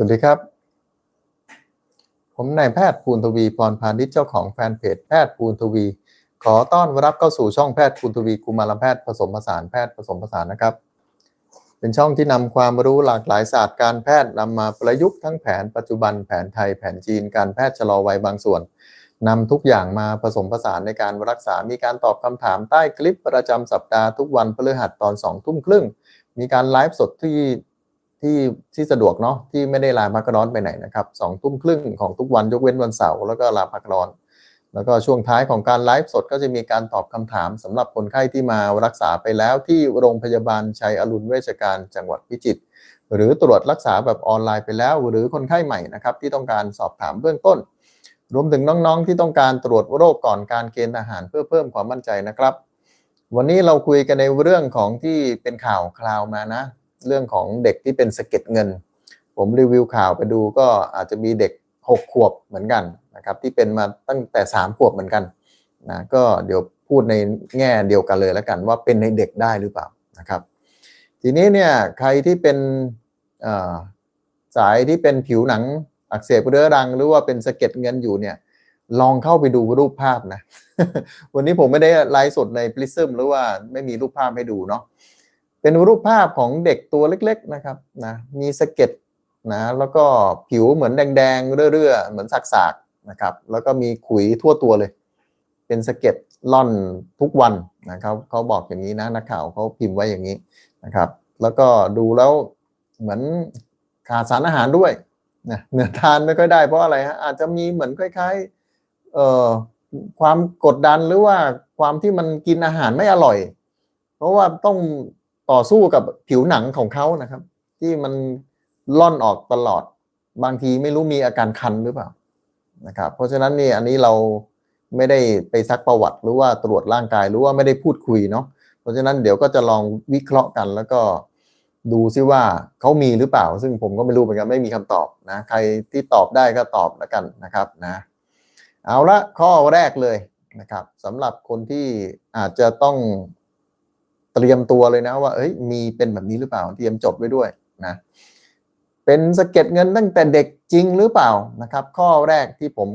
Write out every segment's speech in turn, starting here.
สวัสดีครับ ผมนายแพทย์ภูนทวีพรพาณิชย์เจ้าของแฟนเพจแพทย์ภูนทวี ขอต้อนรับเข้าสู่ช่องแพทย์ภูนทวีกุมารแพทย์ผสมผสานแพทย์ผสมผสานนะครับ เป็นช่องที่นำความรู้หลากหลายศาสตร์การแพทย์นำมาประยุกต์ทั้งแผนปัจจุบันแผนไทยแผนจีนการแพทย์ชะลอวัยบางส่วนนำทุกอย่างมาผสมผสานในการรักษา มีการตอบคำถามใต้คลิปประจำสัปดาห์ทุกวันพฤหัสตอน2ทุ่มครึ่งมีการไลฟ์สดที่ ที่ที่สะดวกเนาะที่ไม่ได้ลาพักร้อนไปไหนนะครับสองทุ่มครึ่งของทุกวันยกเว้นวันเสาร์แล้วก็ลาพักร้อน แล้วก็ช่วงท้ายของการไลฟ์สดก็จะมีการตอบคำถามสำหรับคนไข้ที่มารักษาไปแล้วที่โรงพยาบาลชัยอรุณเวชการจังหวัดพิจิตรหรือตรวจรักษาแบบออนไลน์ไปแล้ว หรือคนไข้ใหม่นะครับที่ต้องการสอบถามเบื้องต้น รวมถึงน้องๆ ที่ต้องการตรวจโรคก่อนการเกณฑ์ทหารเพื่อเพิ่มความมั่นใจนะครับ วันนี้เราคุยกันในเรื่องของที่เป็นข่าวคราวมานะ เรื่องของเด็กที่เป็นสะเก็ดเงิน ผมรีวิวข่าวไปดูก็อาจจะมีเด็ก 6 ขวบเหมือนกันนะครับที่เป็นมาตั้งแต่ 3 ขวบเหมือนกันนะก็เดี๋ยวพูดในแง่เดียวกันเลยแล้วกันว่าเป็นในเด็กได้หรือเปล่านะครับ ทีนี้เนี่ยใครที่เป็นสายที่เป็นผิวหนังอักเสบเรื้อรัง หรือว่าเป็นสะเก็ดเงินอยู่เนี่ยลองเข้าไปดูรูปภาพนะ วันนี้ผมไม่ได้ไลฟ์สดในปริซึมหรือว่าไม่มีรูปภาพให้ดูเนาะ เป็นรูปภาพของเด็กตัวเล็ก ๆนะครับนะมีสะเก็ดนะแล้วก็ผิวเหมือนแดงๆเรื่อๆเหมือนสากๆนะครับ แล้วก็มีขุยทั่วตัวเลย เป็นสะเก็ดล่อนทุกวันนะครับเขาบอกอย่างนี้นะนักข่าวเขาพิมพ์ไว้อย่างนี้นะครับ แล้วก็ดูแล้วเหมือนขาดสารอาหารด้วยนะเนื้อทานไม่ค่อยได้เพราะอะไรฮะอาจจะมีเหมือนคล้ายๆเอ่อความกดดันหรือว่าความที่มันกินอาหารไม่อร่อย เพราะว่าต้อง ต่อสู้กับผิวหนังของเขานะครับ ที่มันล่อนออกตลอด บางทีไม่รู้มีอาการคันหรือเปล่านะครับ เพราะฉะนั้นนี่อันนี้เราไม่ได้ไปซักประวัติหรือว่าตรวจร่างกายหรือว่าไม่ได้พูดคุยเนาะเพราะฉะนั้นเดี๋ยวก็จะลองวิเคราะห์กันแล้วก็ดูซิว่าเขามีหรือเปล่า ซึ่งผมก็ไม่รู้เหมือนกันไม่มีคำตอบนะใครที่ตอบได้ก็ตอบแล้วกันนะครับนะเอาละข้อแรกเลยนะครับสำหรับคนที่อาจจะต้อง เตรียมตัวเลยนะว่า เอ้ย มีเป็นแบบนี้หรือเปล่า เตรียมจดไว้ด้วยนะ เป็นสะเก็ดเงินตั้งแต่เด็กจริงหรือเปล่านะครับ ข้อแรกที่ผม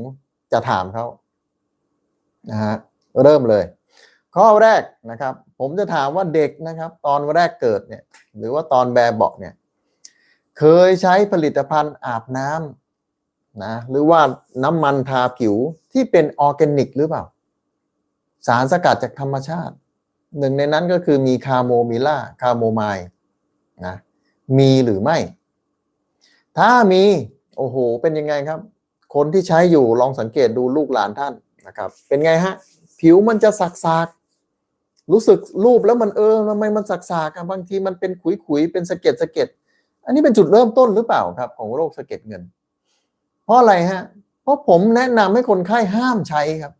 จะถามเขานะฮะเริ่มเลย ข้อแรกนะครับ ผมจะถามว่าเด็กนะครับ ตอนแรกเกิดเนี่ย หรือว่าตอนแบบเบาะเนี่ย เคยใช้ผลิตภัณฑ์อาบน้ำนะหรือว่าน้ำมันทาผิวที่เป็นออร์แกนิกหรือเปล่า สารสกัดจากธรรมชาติ หนึ่งในนั้นก็คือมีคาโมมิล่าคาโมไมล์นะมีหรือไม่ ถ้ามี โอ้โห เป็นยังไงครับ คนที่ใช้อยู่ลองสังเกตดูลูกหลานท่านนะครับ เป็นไงฮะ ผิวมันจะสักสากรู้สึกรูปแล้วมันเออทำไมมันสักสากบางทีมันเป็นขุยขุยเป็นสะเก็ดสะเก็ดอันนี้เป็นจุดเริ่มต้นหรือเปล่าครับ ของโรคสะเก็ดเงิน เพราะอะไรฮะ เพราะผมแนะนำให้คนไข้ห้ามใช้ครับ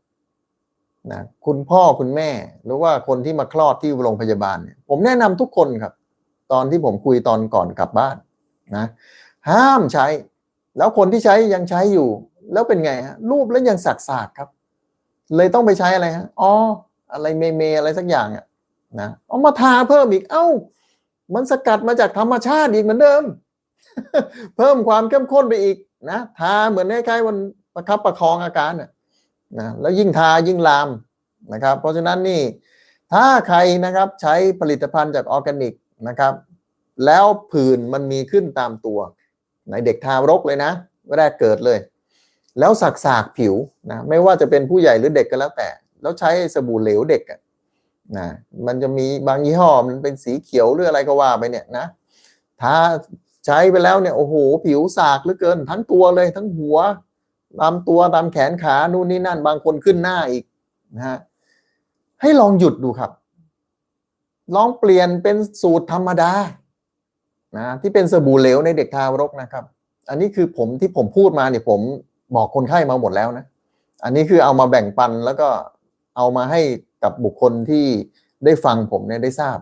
นะคุณพ่อคุณแม่ หรือว่าคนที่มาคลอดที่โรงพยาบาลเนี่ยผมแนะนำทุกคนครับ ตอนที่ผมคุยตอนก่อนกลับบ้านนะห้ามใช้ แล้วคนที่ใช้ยังใช้อยู่ แล้วเป็นไงฮะรูปแล้วยังสักสากครับ เลยต้องไปใช้อะไรฮะอ๋ออะไรเมเมอะไรสักอย่างอะนะเอามาทาเพิ่มอีกเอ้า มันสกัดมาจากธรรมชาติอีกเหมือนเดิม เพิ่มความเข้มข้นไปอีกนะทาเหมือนคล้ายๆมันประคับประคองอาการน่ะ นะแล้วยิ่งทายิ่งลามนะครับ เพราะฉะนั้นนี่ถ้าใครนะครับใช้ผลิตภัณฑ์จากออร์แกนิกนะครับ แล้วผื่นมันมีขึ้นตามตัวในเด็กทารกเลยนะแรกเกิดเลย แล้วสักสากผิวนะไม่ว่าจะเป็นผู้ใหญ่หรือเด็กก็แล้วแต่ แล้วใช้สบู่เหลวเด็กอะนะมันจะมีบางยี่ห้อมันเป็นสีเขียวหรืออะไรก็ว่าไปเนี่ยนะถ้าใช้ไปแล้วเนี่ยโอ้โหผิวสากเหลือเกิน ทั้งตัวเลยทั้งหัว ตามตัวตามแขนขานู่นนี่นั่น บางคนขึ้นหน้าอีกนะฮะให้ลองหยุดดูครับ ลองเปลี่ยนเป็นสูตรธรรมดานะที่เป็นสบู่เหลวในเด็กทารกนะครับ อันนี้คือผมที่ผมพูดมาเนี่ยผมบอกคนไข้มาหมดแล้วนะ อันนี้คือเอามาแบ่งปันแล้วก็เอามาให้กับบุคคลที่ได้ฟังผมเนี่ยได้ทราบ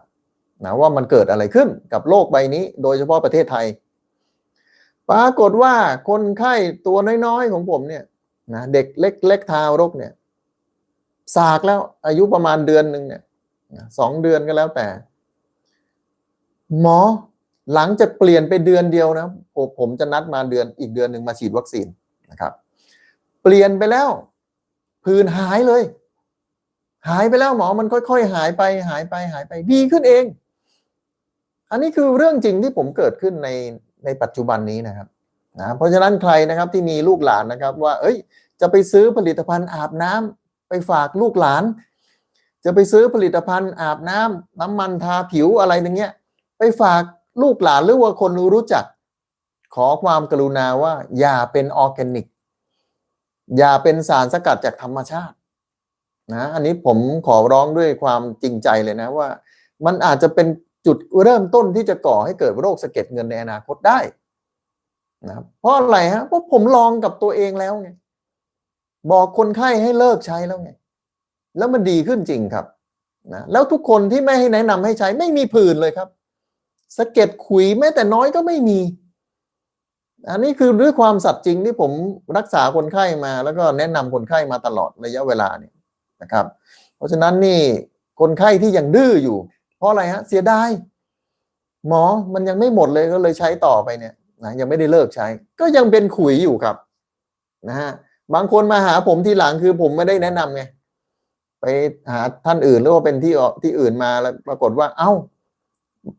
นะว่ามันเกิดอะไรขึ้นกับโลกใบนี้ โดยเฉพาะประเทศไทย ปรากฏว่าคนไข้ตัวน้อยๆของผมเนี่ยนะเด็กเล็กๆทารกเนี่ยสากแล้วอายุประมาณเดือนหนึ่งเนี่ยสองเดือนก็แล้วแต่ หมอหลังจากเปลี่ยนไปเดือนเดียวนะผมผมจะนัดมาเดือนอีกเดือนหนึ่งมาฉีดวัคซีนนะครับ เปลี่ยนไปแล้วผื่นหายเลย หายไปแล้วหมอมันค่อยๆหายไปหายไปหายไปดีขึ้นเอง อันนี้คือเรื่องจริงที่ผมเกิดขึ้นใน ในปัจจุบันนี้นะครับนะเพราะฉะนั้นใครนะครับที่มีลูกหลานนะครับว่า เอ้ย จะไปซื้อผลิตภัณฑ์อาบน้ำไปฝากลูกหลาน จะไปซื้อผลิตภัณฑ์อาบน้ำน้ำมันทาผิวอะไรอย่างเงี้ยไปฝากลูกหลานหรือว่าคนรู้จัก ขอความกรุณาว่าอย่าเป็นออร์แกนิก อย่าเป็นสารสกัดจากธรรมชาตินะอันนี้ผมขอร้องด้วยความจริงใจเลยนะว่า มันอาจจะเป็น จุดเริ่มต้นที่จะก่อให้เกิดโรคสะเก็ดเงินในอนาคตได้นะครับเพราะอะไรฮะเพราะผมลองกับตัวเองแล้วไงบอกคนไข้ให้เลิกใช้แล้วไง แล้วมันดีขึ้นจริงครับนะแล้วทุกคนที่ไม่ให้แนะนำให้ใช้ไม่มีผื่นเลยครับสะเก็ดขุยแม้แต่น้อยก็ไม่มี อันนี้คือด้วยความสัตย์จริงที่ผมรักษาคนไข้มา แล้วก็แนะนำคนไข้มาตลอดระยะเวลาเนี่ยนะครับ เพราะฉะนั้นนี่คนไข้ที่ยังดื้ออยู่ เพราะอะไรฮะ เสียดายหมอมันยังไม่หมดเลยก็เลยใช้ต่อไปเนี่ยนะยังไม่ได้เลิกใช้ ก็ยังเป็นขุยอยู่ครับนะฮะบางคนมาหาผมทีหลังคือผมไม่ได้แนะนำไงไปหาท่านอื่นหรือว่าเป็นที่ที่อื่นมาแล้วปรากฏว่า เอ้า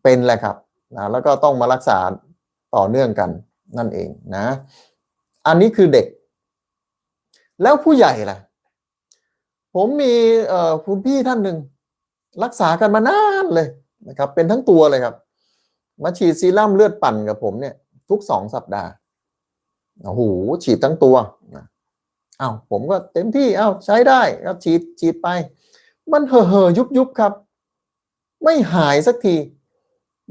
เป็นแหละครับนะแล้วก็ต้องมารักษาต่อเนื่องกันนั่นเองนะ อันนี้คือเด็ก แล้วผู้ใหญ่ล่ะ ผมมีเอ่อคุณพี่ท่านหนึ่ง รักษากันมานานเลยนะครับ เป็นทั้งตัวเลยครับ มาฉีดซีรั่มเลือดปั่นกับผมเนี่ย ทุกสองสัปดาห์โอ้โหฉีดทั้งตัวนะอ้าวผมก็เต็มที่อ้าวใช้ได้ก็ฉีดฉีดไป มันเห่อเห่อยุบยุบครับ ไม่หายสักที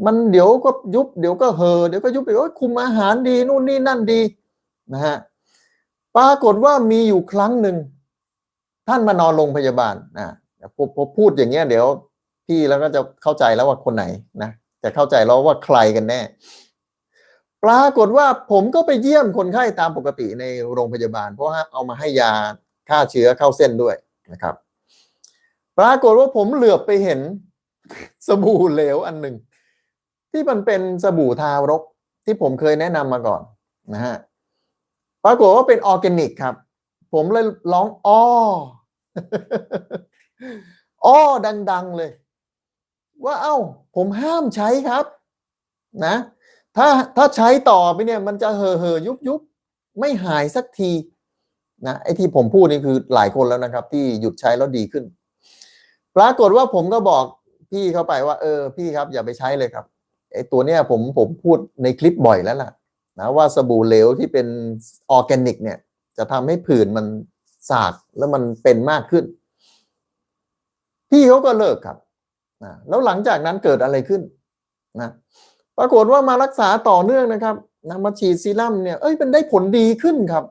มันเดี๋ยวก็ยุบเดี๋ยวก็เห่อเดี๋ยวก็ยุบเดี๋ยวคุมอาหารดีนู่นนี่นั่นดีนะฮะปรากฏว่ามีอยู่ครั้งหนึ่งท่านมานอนโรงพยาบาลนะ ผมผมพูดอย่างเงี้ยเดี๋ยว พี่แล้วก็จะเข้าใจแล้วว่าคนไหนนะจะเข้าใจแล้วว่าใครกันแน่ ปรากฏว่าผมก็ไปเยี่ยมคนไข้ตามปกติในโรงพยาบาล เพราะว่าเอามาให้ยาฆ่าเชื้อเข้าเส้นด้วยนะครับ ปรากฏว่าผมเหลือบไปเห็นสบู่เหลวอันหนึ่งที่มันเป็นสบู่ทารกที่ผมเคยแนะนำมาก่อนนะฮะปรากฏว่าเป็นออร์แกนิกครับ ผมเลยร้องอ้อ อ้อดัง ๆเลย ว่าเอ้า ผมห้ามใช้ครับ นะ ถ้าถ้าใช้ต่อไปเนี่ย มันจะเห่อเห่อยุบยุบไม่หายสักทีนะไอ้ที่ผมพูดนี่คือหลายคนแล้วนะครับ ที่หยุดใช้แล้วดีขึ้น ปรากฏว่าผมก็บอกพี่เข้าไปว่า เออ พี่ครับ อย่าไปใช้เลยครับไอ้ตัวเนี้ยผมผมพูดในคลิปบ่อยแล้วล่ะนะว่าสบู่เหลวที่เป็นออร์แกนิกเนี่ย จะทำให้ผื่นมันสากแล้วมันเป็นมากขึ้น พี่เขาก็เลิกครับนะแล้วหลังจากนั้นเกิดอะไรขึ้นนะปรากฏว่ามารักษาต่อเนื่องนะครับนะมาฉีดซีรั่มเนี่ยเอ้ยมันได้ผลดีขึ้นครับ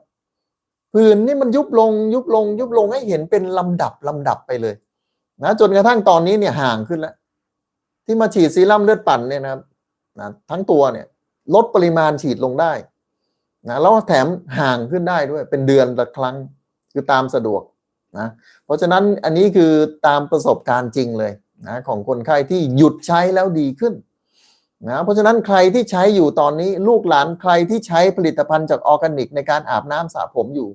ผื่นนี่มันยุบลงยุบลง ยุบลงให้เห็นเป็นลำดับลำดับไปเลยนะจนกระทั่งตอนนี้เนี่ยห่างขึ้นแล้ว ที่มาฉีดซีรั่มเลือดปั่นเนี่ยนะครับนะทั้งตัวเนี่ยลดปริมาณฉีดลงได้นะแล้วแถมห่างขึ้นได้ด้วยเป็นเดือนละครั้งคือตามสะดวก นะเพราะฉะนั้นอันนี้คือตามประสบการณ์จริงเลยนะของคนไข้ที่หยุดใช้แล้วดีขึ้นนะเพราะฉะนั้นใครที่ใช้อยู่ตอนนี้ลูกหลานใครที่ใช้ผลิตภัณฑ์จากออร์แกนิก ในการอาบน้ำสระผมอยู่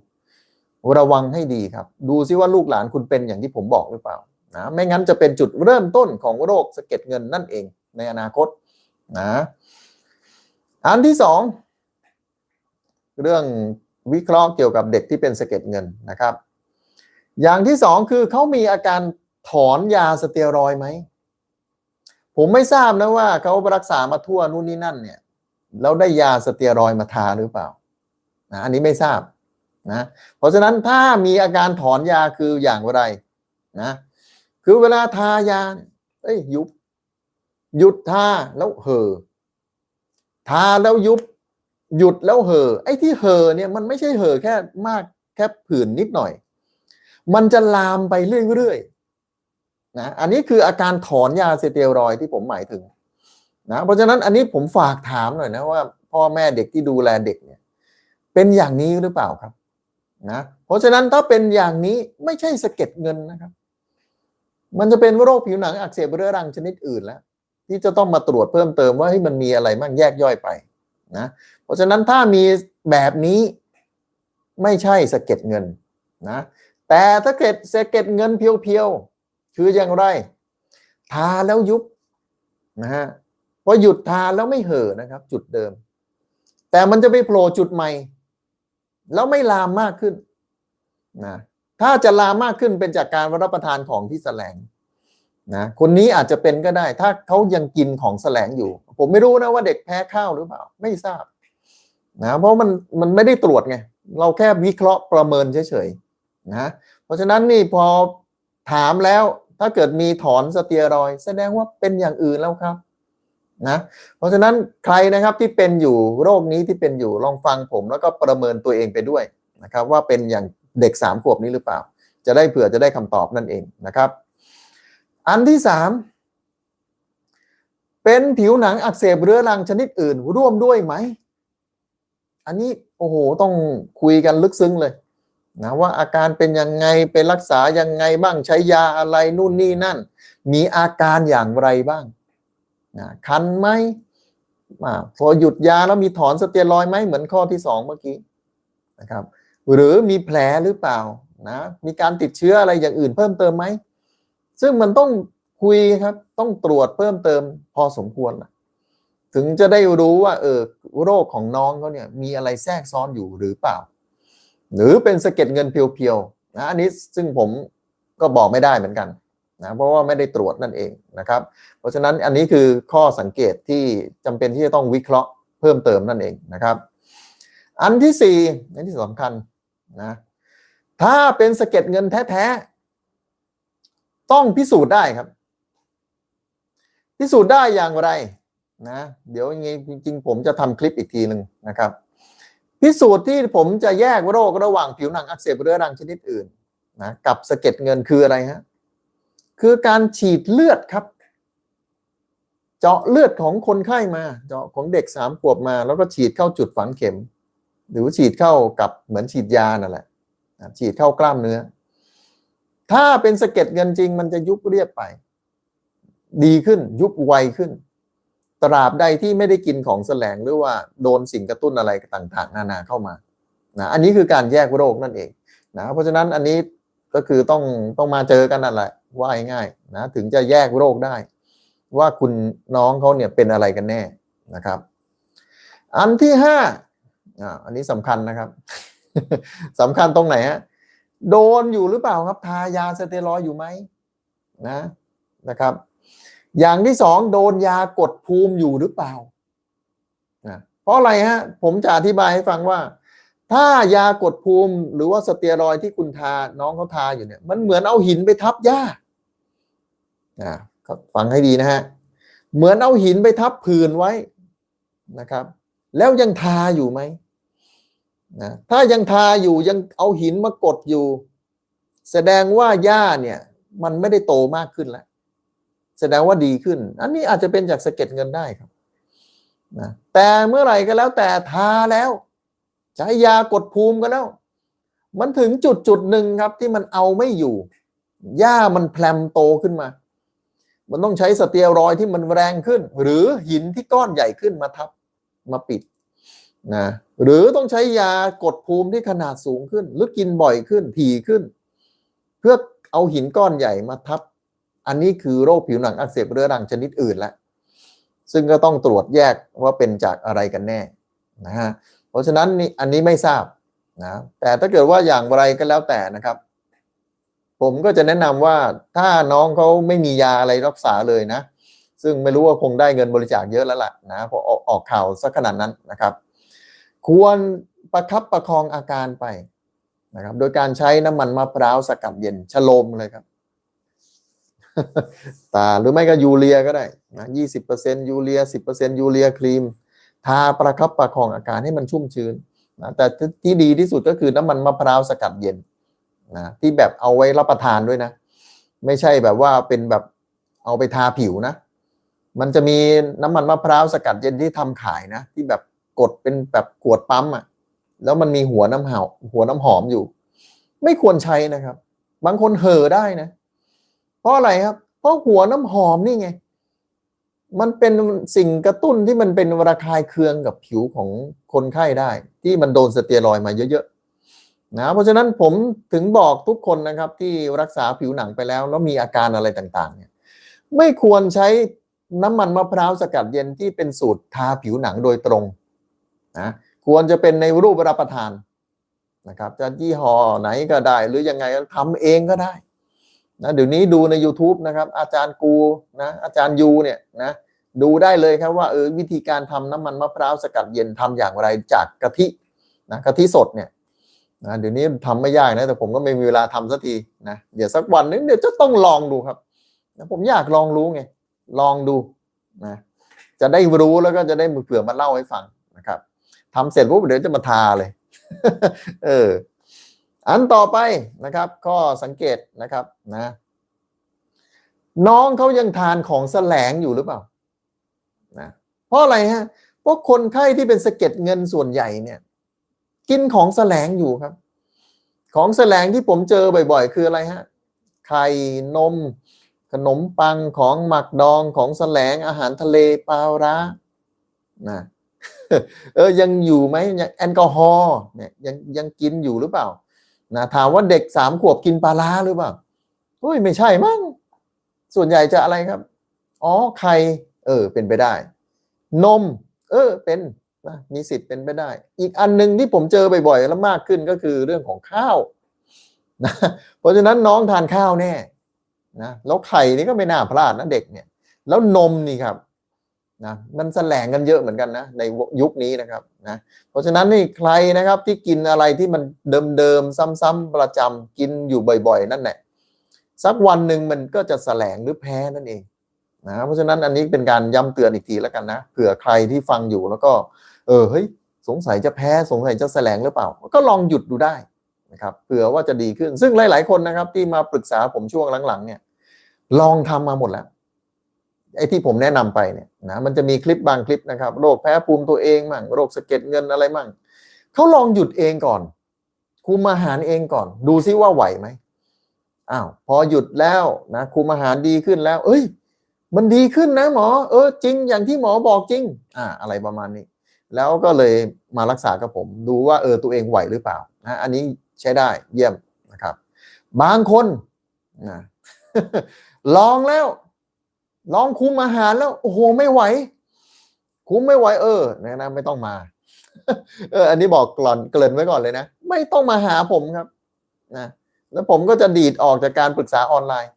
ระวังให้ดีครับ ดูซิว่าลูกหลานคุณเป็นอย่างที่ผมบอกหรือเปล่านะไม่งั้นจะเป็นจุดเริ่มต้นของโรคสะเก็ดเงินนั่นเองในอนาคตนะอันที่สองเรื่องวิเคราะห์เกี่ยวกับเด็กที่เป็นสะเก็ดเงินนะครับ อย่างที่สองคือเขามีอาการถอนยาสเตียรอยไหม ผมไม่ทราบนะว่าเขารักษามาทั่วนู่นนี่นั่นเนี่ยแล้วได้ยาสเตียรอยมาทาหรือเปล่านะอันนี้ไม่ทราบนะเพราะฉะนั้นถ้ามีอาการถอนยาคืออย่างไรนะคือเวลาทายาเอ้ยยุบหยุดทาแล้วเห่อทาแล้วยุบ หยุดแล้วเห่อไอ้ที่เห่อเนี่ยมันไม่ใช่เห่อแค่มากแค่ผื่นนิดหน่อย มันจะลามไปเรื่อยๆนะอันนี้คืออาการถอนยาสเตียรอยที่ผมหมายถึงนะเพราะฉะนั้นอันนี้ผมฝากถามหน่อยนะว่า พ่อแม่เด็กที่ดูแลเด็กเนี่ย เป็นอย่างนี้หรือเปล่าครับนะเพราะฉะนั้นถ้าเป็นอย่างนี้ไม่ใช่สะเก็ดเงินนะครับ มันจะเป็นโรคผิวหนังอักเสบเรื้อรังชนิดอื่นแล้ว ที่จะต้องมาตรวจเพิ่มเติมว่าให้ยมันมีอะไรบ้างแยกย่อยไปนะเพราะฉะนั้นถ้ามีแบบนี้ไม่ใช่สะเก็ดเงินนะ แต่ถ้าเกิดเสเก็ดเงินเพียวๆ คืออย่างไร ทาแล้วยุบนะฮะพอหยุดทาแล้วไม่เห่อะนะครับ จุดเดิม แต่มันจะไปโผล่จุดใหม่ แล้วไม่ลามมากขึ้นนะถ้าจะลามมากขึ้นเป็นจากการรับประทานของที่แสลงนะคนนี้อาจจะเป็นก็ได้ ถ้าเขายังกินของแสลงอยู่ ผมไม่รู้นะว่าเด็กแพ้ข้าวหรือเปล่า ไม่ทราบนะเพราะมันมันไม่ได้ตรวจไงเราแค่วิเคราะห์ประเมินเฉยๆ นะเพราะฉะนั้นนี่พอถามแล้วถ้าเกิดมีถอนสเตียรอยด์แสดงว่าเป็นอย่างอื่นแล้วครับนะเพราะฉะนั้นใครนะครับที่เป็นอยู่โรคนี้ที่เป็นอยู่ลองฟังผมแล้วก็ประเมินตัวเองไปด้วยนะครับ ว่าเป็นอย่างเด็กสามขวบนี้หรือเปล่า จะได้เผื่อจะได้คำตอบนั่นเองนะครับ อันที่สามเป็นผิวหนังอักเสบเรื้อรังชนิดอื่นร่วมด้วยไหม อันนี้โอ้โหต้องคุยกันลึกซึ้งเลย นะว่าอาการเป็นยังไงเป็นรักษายังไงบ้างใช้ยาอะไรนู่นนี่นั่น มีอาการอย่างไรบ้างนะคันไหมพอหยุดยาแล้วมีถอนสเตียรอยไหมเหมือนข้อที่สองเมื่อกี้นะครับ หรือมีแผลหรือเปล่านะมีการติดเชื้ออะไรอย่างอื่นเพิ่มเติมไหมซึ่งมันต้องคุยครับต้องตรวจเพิ่มเติมพอสมควรนะถึงจะได้รู้ว่าเออโรคของน้องเขาเนี่ยมีอะไรแทรกซ้อนอยู่หรือเปล่า หรือเป็นสะเก็ดเงินเพียวๆนะอันนี้ซึ่งผมก็บอกไม่ได้เหมือนกันนะเพราะว่าไม่ได้ตรวจนั่นเองนะครับ เพราะฉะนั้นอันนี้คือข้อสังเกตที่จำเป็นที่จะต้องวิเคราะห์เพิ่มเติมนั่นเองนะครับ อันที่สี่อันที่สำคัญนะถ้าเป็นสะเก็ดเงินแท้ๆต้องพิสูจน์ได้ครับ พิสูจน์ได้อย่างไรนะเดี๋ยวยังไงจริงๆ ผมจะทำคลิปอีกทีหนึ่งนะครับ พิสูจน์ที่ผมจะแยกโรคระหว่างผิวหนังอักเสบเรื้อรังชนิดอื่นนะกับสะเก็ดเงินคืออะไรฮะคือการฉีดเลือดครับ เจาะเลือดของคนไข้มา เจาะของเด็กสามขวบมา แล้วก็ฉีดเข้าจุดฝังเข็ม หรือฉีดเข้ากับเหมือนฉีดยานั่นแหละนะฉีดเข้ากล้ามเนื้อ ถ้าเป็นสะเก็ดเงินจริง มันจะยุบเรียบไป ดีขึ้นยุบไวขึ้น ตราบใดที่ไม่ได้กินของแสลงหรือว่าโดนสิ่งกระตุ้นอะไรต่างๆ นานาเข้ามานะอันนี้คือการแยกโรคนั่นเองนะเพราะฉะนั้นอันนี้ก็คือต้องต้องมาเจอกันนั่นแหละว่าง่ายๆนะถึงจะแยกโรคได้ ว่าคุณน้องเขาเนี่ยเป็นอะไรกันแน่นะครับ อันที่ห้าอ่าอันนี้สำคัญนะครับสำคัญตรงไหนฮะโดนอยู่หรือเปล่าครับทายาสเตียรอยอยู่ไหมนะนะครับ อย่างที่สองโดนยากดภูมิอยู่หรือเปล่า เพราะอะไรฮะ ผมจะอธิบายให้ฟังว่า ถ้ายากดภูมิหรือว่าสเตียรอยที่คุณทาน้องเขาทาอยู่เนี่ย มันเหมือนเอาหินไปทับหญ้าอ่าฟังให้ดีนะฮะ เหมือนเอาหินไปทับผื่นไว้นะครับ แล้วยังทาอยู่ไหมนะถ้ายังทาอยู่ยังเอาหินมากดอยู่ แสดงว่าหญ้าเนี่ย มันไม่ได้โตมากขึ้นแล้ว แสดงว่าดีขึ้น อันนี้อาจจะเป็นจากสะเก็ดเงินได้ครับนะแต่เมื่อไหร่ก็แล้วแต่ทาแล้วใช้ยากดภูมิก็แล้ว มันถึงจุดจุดหนึ่งครับที่มันเอาไม่อยู่หญ้ามันแพลมโตขึ้นมา มันต้องใช้สเตียรอยที่มันแรงขึ้น หรือหินที่ก้อนใหญ่ขึ้นมาทับมาปิดนะหรือต้องใช้ยากดภูมิที่ขนาดสูงขึ้น หรือกินบ่อยขึ้นถี่ขึ้น เพื่อเอาหินก้อนใหญ่มาทับ อันนี้คือโรคผิวหนังอักเสบเรื้อรังชนิดอื่นแล้วซึ่งก็ต้องตรวจแยกว่าเป็นจากอะไรกันแน่นะฮะเพราะฉะนั้นนี่อันนี้ไม่ทราบนะแต่ถ้าเกิดว่าอย่างไรก็แล้วแต่นะครับ ผมก็จะแนะนำว่าถ้าน้องเขาไม่มียาอะไรรักษาเลยนะ ซึ่งไม่รู้ว่าคงได้เงินบริจาคเยอะแล้วล่ะนะพอออกออกข่าวสักขนาดนั้นนะครับ ควรประคับประคองอาการไปนะครับ โดยการใช้น้ำมันมะพร้าวสกัดเย็นชโลมเลยครับ ตาหรือไม่ก็ยูเรียก็ได้นะยี่สิบเปอร์เซ็นยูเรียสิบเปอร์เซ็นยูเรียครีม ทาประคับประคองอาการให้มันชุ่มชื้นนะแต่ที่ดีที่สุดก็คือน้ำมันมะพร้าวสกัดเย็นนะที่แบบเอาไว้รับประทานด้วยนะ ไม่ใช่แบบว่าเป็นแบบเอาไปทาผิวนะ มันจะมีน้ำมันมะพร้าวสกัดเย็นที่ทำขายนะ ที่แบบกดเป็นแบบขวดปั๊มอะแล้วมันมีหัวน้ำหอมหัวน้ำหอมอยู่ ไม่ควรใช้นะครับ บางคนเห่อได้นะ ราะอะไรครับ เพราะหัวน้ำหอมนี่ไง มันเป็นสิ่งกระตุ้นที่มันเป็นระคายเคืองกับผิวของคนไข้ได้ ที่มันโดนสเตียรอยมาเยอะๆนะเพราะฉะนั้นผมถึงบอกทุกคนนะครับ ที่รักษาผิวหนังไปแล้ว แล้วมีอาการอะไรต่างๆ เนี่ย ไม่ควรใช้น้ำมันมะพร้าวสกัดเย็นที่เป็นสูตรทาผิวหนังโดยตรงนะควรจะเป็นในรูปรับประทานนะครับจะยี่ห้อไหนก็ได้ หรือยังไงทำเองก็ได้ นะเดี๋ยวนี้ดูใน YouTube นะครับอาจารย์กูนะอาจารย์ยูเนี่ยนะดูได้เลยครับว่าเออวิธีการทำน้ำมันมะพร้าวสกัดเย็นทำอย่างไรจากกะทินะกะทิสดเนี่ยนะเดี๋ยวนี้ทำไม่ยากนะแต่ผมก็ไม่มีเวลาทำสักทีนะเดี๋ยวสักวันนึงเดี๋ยวจะต้องลองดูครับนะผมอยากลองรู้ไงลองดูนะจะได้รู้แล้วก็จะได้เผื่อมาเล่าให้ฟังนะครับทำเสร็จปุ๊บเดี๋ยวจะมาทาเลย เออ อันต่อไปนะครับข้อสังเกตนะครับนะ น้องเขายังทานของแสลงอยู่หรือเปล่านะเพราะอะไรฮะเพราะคนไข้ที่เป็นสะเก็ดเงินส่วนใหญ่เนี่ย กินของแสลงอยู่ครับ ของแสลงที่ผมเจอบ่อย ๆ คืออะไรฮะไข่นม ขนมปังของหมักดองของแสลงอาหารทะเลปลาร้านะเออยังอยู่ไหมยังแอลกอฮอล์เนี่ยยังยังกินอยู่หรือเปล่า นะถามว่าเด็กสามขวบกินปลาร้าหรือเปล่าเฮ้ยไม่ใช่มั้งส่วนใหญ่จะอะไรครับ อ๋อไข่เออ เป็นไปได้ นม เออ เป็นนะมีสิทธิ์เป็นไปได้ อีกอันหนึ่งที่ผมเจอบ่อยๆแล้วมากขึ้นก็คือเรื่องของข้าวนะเพราะฉะนั้นน้องทานข้าวแน่นะแล้วไข่นี่ก็ไม่น่าพลาดนะเด็กเนี่ย แล้วนมนี่ครับ นะมันแสลงกันเยอะเหมือนกันนะในยุคนี้นะครับนะเพราะฉะนั้นนี่ใครนะครับที่กินอะไรที่มันเดิมๆซ้ำๆประจำกินอยู่บ่อย ๆ นั่นแหละสักวันหนึ่งมันก็จะแสลงหรือแพ้นั่นเองนะเพราะฉะนั้นอันนี้เป็นการย้ำเตือนอีกทีแล้วกันนะเผื่อใครที่ฟังอยู่แล้วก็ เออเฮ้ยสงสัยจะแพ้สงสัยจะแสลงหรือเปล่า ก็ลองหยุดดูได้นะครับเผื่อว่าจะดีขึ้นซึ่งหลาย ๆ คนนะครับที่มาปรึกษาผมช่วงหลังๆเนี่ยลองทำมาหมดแล้ว ไอ้ที่ผมแนะนำไปเนี่ยนะมันจะมีคลิปบางคลิปนะครับโรคแพ้ภูมิตัวเองมั่งโรคสะเก็ดเงินอะไรมั่งเขาลองหยุดเองก่อน คุมอาหารเองก่อน ดูซิว่าไหวไหมอ้าวพอหยุดแล้วนะคุมอาหารดีขึ้นแล้ว เอ้ย มันดีขึ้นนะหมอ เออจริงอย่างที่หมอบอกจริง อ่า อะไรประมาณนี้ แล้วก็เลยมารักษากับผมดูว่าเออตัวเองไหวหรือเปล่านะอันนี้ใช้ได้เยี่ยมนะครับ บางคนนะลองแล้ว ลองคุมอาหารแล้วโอ้โหไม่ไหว คุมไม่ไหวเออนะนะไม่ต้องมา เออ อันนี้บอกกลอนเกริ่นไว้ก่อนเลยนะ ไม่ต้องมาหาผมครับนะแล้วผมก็จะดีดออกจากการปรึกษาออนไลน์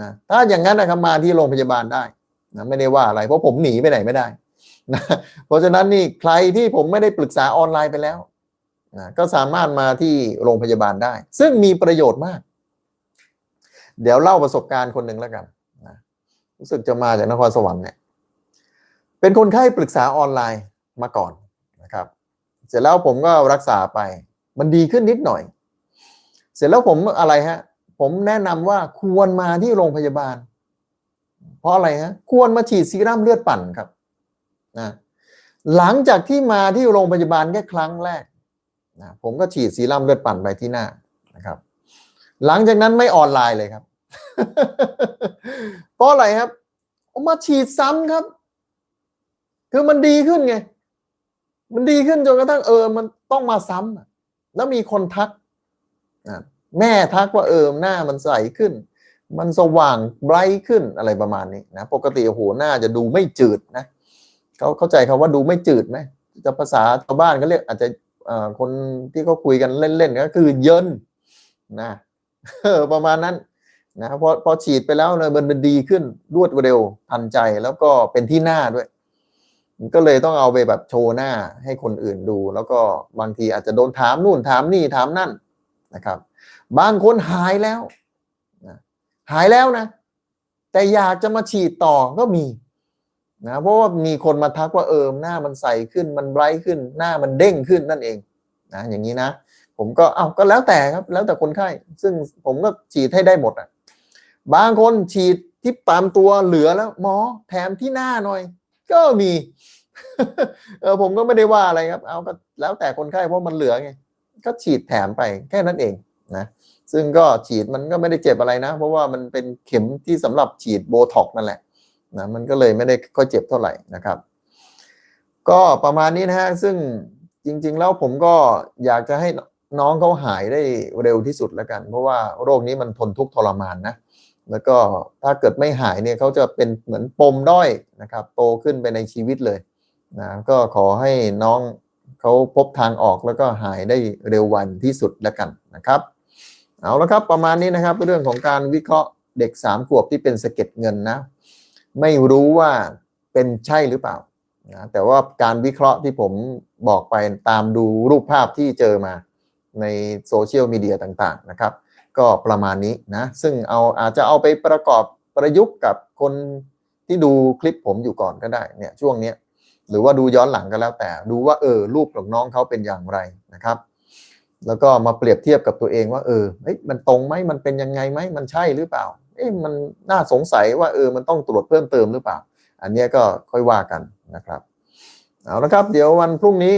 นะถ้าอย่างนั้นนะครับมาที่โรงพยาบาลได้นะไม่ได้ว่าอะไร เพราะผมหนีไปไหนไม่ได้นะเพราะฉะนั้นนี่ใครที่ผมไม่ได้ปรึกษาออนไลน์ไปแล้วนะก็สามารถมาที่โรงพยาบาลได้ ซึ่งมีประโยชน์มาก เดี๋ยวเล่าประสบการณ์คนหนึ่งแล้วกันนะ รู้สึกจะมาจากนครสวรรค์เนี่ยเป็นคนไข้ปรึกษาออนไลน์มาก่อนนะครับ เสร็จแล้วผมก็รักษาไป มันดีขึ้นนิดหน่อย เสร็จแล้วผมอะไรฮะ ผมแนะนำว่าควรมาที่โรงพยาบาล เพราะอะไรฮะควรมาฉีดซีรั่มเลือดปั่นครับนะหลังจากที่มาที่โรงพยาบาลแค่ครั้งแรกนะผมก็ฉีดซีรั่มเลือดปั่นไปที่หน้านะครับ หลังจากนั้นไม่ออนไลน์เลยครับ เพราะอะไรครับเอามาฉีดซ้ำครับ คือมันดีขึ้นไง มันดีขึ้นจนกระทั่งเออ มันต้องมาซ้ำอะแล้วมีคนทักแม่ทักว่าเออหน้ามันใสขึ้น มันสว่างไบรท์ขึ้นอะไรประมาณนี้นะปกติโอ้โหหน้าจะดูไม่จืดนะเขาเข้าใจคำว่าดูไม่จืดไหมจะภาษาชาวบ้านก็เรียกอาจจะคนที่เขาคุยกันเล่นๆก็คือเยินนะประมาณนั้น นะพอพอฉีดไปแล้วเลยมันมันดีขึ้นรวดเร็วทันใจแล้วก็เป็นที่หน้าด้วย ก็เลยต้องเอาไปแบบโชว์หน้าให้คนอื่นดู แล้วก็บางทีอาจจะโดนถามนู่นถามนี่ถามนั่นนะครับ บางคนหายแล้วนะหายแล้วนะ แต่อยากจะมาฉีดต่อก็มีนะเพราะว่ามีคนมาทักว่าเออหน้ามันใสขึ้นมันไบรท์ขึ้น หน้ามันเด้งขึ้นนั่นเองนะอย่างนี้นะ ผมก็เอาก็แล้วแต่ครับ แล้วแต่คนไข้ ซึ่งผมก็ฉีดให้ได้หมดอะ บางคนฉีดที่ปามตัวเหลือแล้ว หมอแถมที่หน้าหน่อย ก็มี เออผมก็ไม่ได้ว่าอะไรครับ เอาก็แล้วแต่คนไข้เพราะมันเหลือไงก็ฉีดแถมไปแค่นั้นเองนะซึ่งก็ฉีดมันก็ไม่ได้เจ็บอะไรนะ เพราะว่ามันเป็นเข็มที่สำหรับฉีดโบท็อกนั่นแหละนะมันก็เลยไม่ได้ก็เจ็บเท่าไหร่นะครับ ก็ประมาณนี้นะฮะซึ่งจริง ๆ แล้วผมก็อยากจะให้น้องเขาหายได้เร็วที่สุดแล้วกัน เพราะว่าโรคนี้มันทนทุกข์ทรมานนะ แล้วก็ถ้าเกิดไม่หายเนี่ยเขาจะเป็นเหมือนปมด้อยนะครับโตขึ้นไปในชีวิตเลยนะก็ขอให้น้องเขาพบทางออกแล้วก็หายได้เร็ววันที่สุดแล้วกันนะครับ เอาละครับประมาณนี้นะครับเรื่องของการวิเคราะห์เด็กสามขวบที่เป็นสะเก็ดเงินนะ ไม่รู้ว่าเป็นใช่หรือเปล่านะแต่ว่าการวิเคราะห์ที่ผมบอกไปตามดูรูปภาพที่เจอมาในโซเชียลมีเดียต่างๆนะครับ ก็ประมาณนี้นะซึ่งเอาอาจจะเอาไปประกอบประยุกต์กับคนที่ดูคลิปผมอยู่ก่อนก็ได้เนี่ยช่วงนี้หรือว่าดูย้อนหลังก็แล้วแต่ดูว่าเออรูปของน้องเขาเป็นอย่างไรนะครับ แล้วก็มาเปรียบเทียบกับตัวเองว่าเออเฮ้ยมันตรงไหมมันเป็นยังไงไหมมันใช่หรือเปล่าเอ๊ะมันน่าสงสัยว่าเออมันต้องตรวจเพิ่มเติมหรือเปล่า อันนี้ก็ค่อยว่ากันนะครับเอาละครับ เดี๋ยววันพรุ่งนี้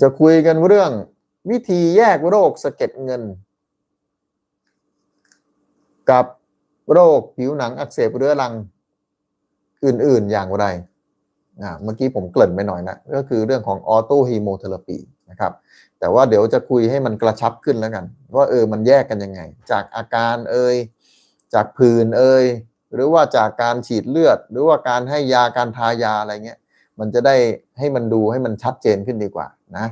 จะคุยกันเรื่อง วิธีแยกโรคสะเก็ดเงิน กับโรคผิวหนังอักเสบเรื้อรัง อื่นๆอย่างไรอ่าเมื่อกี้ผมเกริ่นไปหน่อยนะ ก็คือเรื่องของออโตฮีโมเทอราปีนะครับ แต่ว่าเดี๋ยวจะคุยให้มันกระชับขึ้นแล้วกัน ว่าเออมันแยกกันยังไง จากอาการเอ่ยจากผื่นเอ่ยหรือว่าจากการฉีดเลือด หรือว่าการให้ยาการทายาอะไรเงี้ย มันจะได้ให้มันดูให้มันชัดเจนขึ้นดีกว่า นะ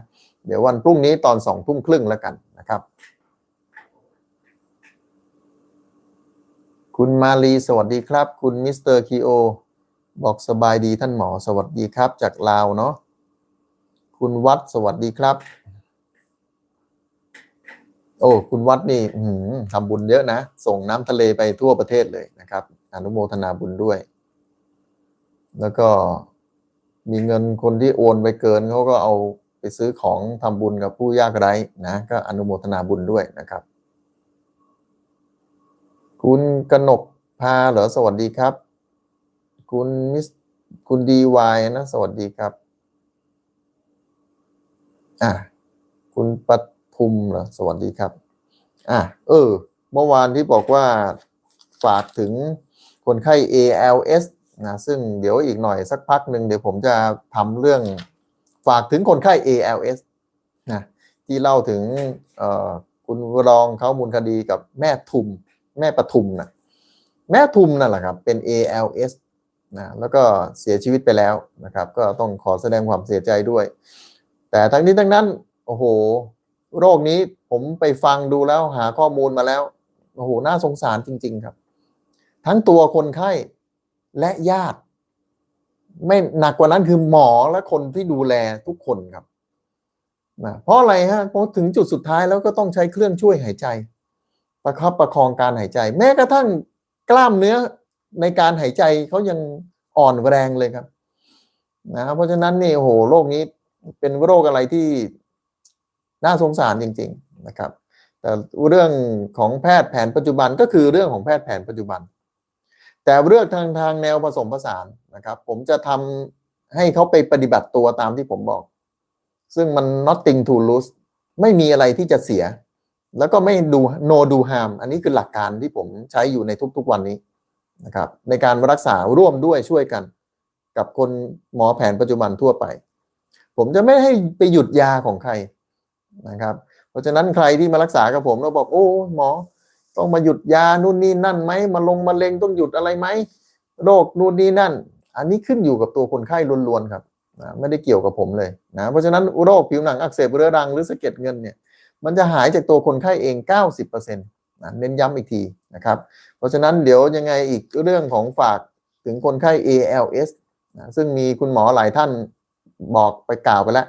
เดี๋ยววันพรุ่งนี้ตอนสองทุ่มครึ่งแล้วกันนะครับ คุณมาลีสวัสดีครับ คุณมิสเตอร์คีโอบอกสบายดีท่านหมอสวัสดีครับจากลาวเนาะคุณวัดสวัสดีครับ โอ้คุณวัดนี่ทำบุญเยอะนะ ส่งน้ำทะเลไปทั่วประเทศเลยนะครับ อนุโมทนาบุญด้วย แล้วก็มีเงินคนที่โอนไปเกินเขาก็เอา ไปซื้อของทำบุญกับผู้ยากไร้นะก็อนุโมทนาบุญด้วยนะครับ คุณกนกพาเหรอสวัสดีครับ คุณมิสคุณดีวายนะ สวัสดีครับอะคุณปทุมเหรอสวัสดีครับอะเออ เมื่อวานที่บอกว่าฝากถึงคนไข้ ALS นะซึ่งเดี๋ยวอีกหน่อยสักพักหนึ่งเดี๋ยวผมจะทำเรื่อง ฝากถึงคนไข้ ALS นะที่เล่าถึงคุณรองเขามูลคดีกับแม่ทุม แม่ปทุมนะแม่ทุมนั่นแหละครับ เป็น ALS นะแล้วก็เสียชีวิตไปแล้วนะครับ ก็ต้องขอแสดงความเสียใจด้วย แต่ทั้งนี้ทั้งนั้น โอ้โห โรคนี้ผมไปฟังดูแล้วหาข้อมูลมาแล้ว โอ้โห น่าสงสารจริง ๆ ครับ ทั้งตัวคนไข้และญาติ ไม่หนักกว่านั้นคือหมอและคนที่ดูแลทุกคนครับนะเพราะอะไรฮะเพราะถึงจุดสุดท้ายแล้วก็ต้องใช้เครื่องช่วยหายใจ ประคับประคองการหายใจ แม้กระทั่งกล้ามเนื้อในการหายใจเขายังอ่อนแรงเลยครับนะเพราะฉะนั้นนี่โอ้โหโรคนี้เป็นโรคอะไรที่น่าสงสารจริง ๆนะครับ แต่เรื่องของแพทย์แผนปัจจุบันก็คือเรื่องของแพทย์แผนปัจจุบัน แต่เรื่องทางทางแนวผสมผสานนะครับ ผมจะทำให้เขาไปปฏิบัติตัวตามที่ผมบอก ซึ่งมัน nothing to lose ไม่มีอะไรที่จะเสีย แล้วก็ไม่ดู no do harm อันนี้คือหลักการที่ผมใช้อยู่ในทุกๆวันนี้นะครับในการรักษาร่วมด้วยช่วยกัน กับคนหมอแผนปัจจุบันทั่วไป ผมจะไม่ให้ไปหยุดยาของใครนะครับ เพราะฉะนั้นใครที่มารักษากับผมแล้วบอกโอ้หมอ ต้องมาหยุดยานู่นนี่นั่นไหมมาลงมาเร็งต้องหยุดอะไรไหมโรคนู่นนี่นั่น อันนี้ขึ้นอยู่กับตัวคนไข้ล้วนๆครับนะไม่ได้เกี่ยวกับผมเลยนะเพราะฉะนั้นโรคผิวหนังอักเสบเรื้อรังหรือสะเก็ดเงินเนี่ยมันจะหายจากตัวคนไข้เอง 90%นะเน้นย้ำอีกทีนะครับเพราะฉะนั้นเดี๋ยวยังไงอีกเรื่องของฝากถึงคนไข้ ALS นะซึ่งมีคุณหมอหลายท่านบอกไปกล่าวไปแล้ว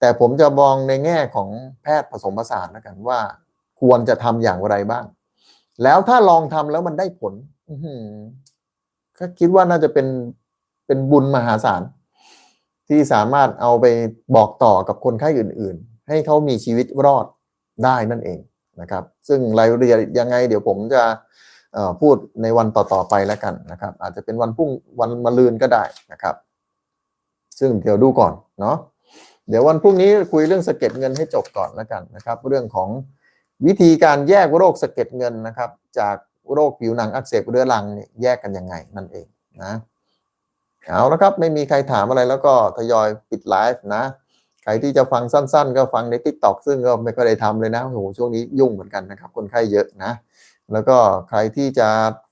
แต่ผมจะมองในแง่ของแพทย์ผสมผสานแล้วกันว่า ควรจะทำอย่างไรบ้าง แล้วถ้าลองทำแล้วมันได้ผลอื้อหือก็คิดว่าน่าจะเป็น เป็นบุญมหาศาล ที่สามารถเอาไปบอกต่อกับคนไข้อื่น ๆ ให้เขามีชีวิตรอดได้นั่นเองนะครับ ซึ่งรายละเอียดยังไง เดี๋ยวผมจะพูดในวันต่อ ๆ ไปแล้วกันนะครับ อาจจะเป็นวันพรุ่งวันมะรืนก็ได้นะครับ ซึ่งเดี๋ยวดูก่อนเนาะเดี๋ยววันพรุ่งนี้คุยเรื่องสะเก็ดเงินให้จบก่อนแล้วกันนะครับ เรื่องของวิธีการแยกโรคสะเก็ดเงินนะครับ จากโรคผิวหนังอักเสบเรื้อรังเนี่ยแยกกันยังไงนั่นเองนะ เอาแล้วครับไม่มีใครถามอะไรแล้วก็ทยอยปิดไลฟ์นะ ใครที่จะฟังสั้น ๆ ก็ฟังใน t ิ k t o k ซึ่งก็ไม่ค่อยได้ทำเลยนะโอ้โหช่วงนี้ยุ่งเหมือนกันนะครับ คนไข้เยอะนะ แล้วก็ใครที่จะ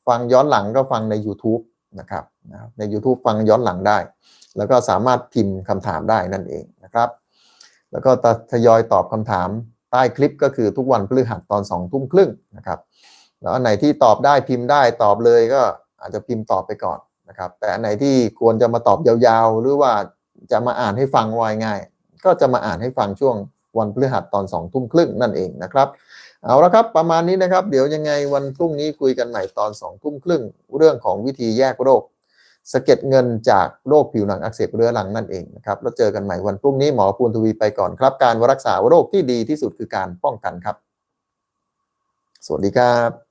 ฟังย้อนหลังก็ฟังใน YouTube นะครับใน YouTube ฟังย้อนหลังได้ แล้วก็สามารถพิมพ์คำถามได้นั่นเองนะครับ แล้วก็ทยอยตอบคำถามใต้คลิปก็คือทุกวันพฤหัสตอน2องทุ่มครึ่งนะครับ แล้วอันไหนที่ตอบได้พิมพ์ได้ตอบเลยก็อาจจะพิมพ์ตอบไปก่อน นะครับแต่อันไหนที่ควรจะมาตอบยาวๆ หรือว่าจะมาอ่านให้ฟังวายง่าย ก็จะมาอ่านให้ฟังช่วงวันพฤหัสตอน2องทุ่มครึ่งนั่นเองนะครับ เอาละครับประมาณนี้นะครับ เดี๋ยวยังไงวันพรุ่งนี้คุยกันใหม่ตอน2องทุ่มครึ่งเรื่องของวิธีแยกโรคสะเก็ดเงินจากโรคผิวหนังอักเสบเรื้อรังนั่นเองนะครับแล้วเจอกันใหม่วันพรุ่งนี้หมอภูนทวีไปก่อนครับ การรักษาโรคที่ดีที่สุดคือการป้องกันครับ สวัสดีครับ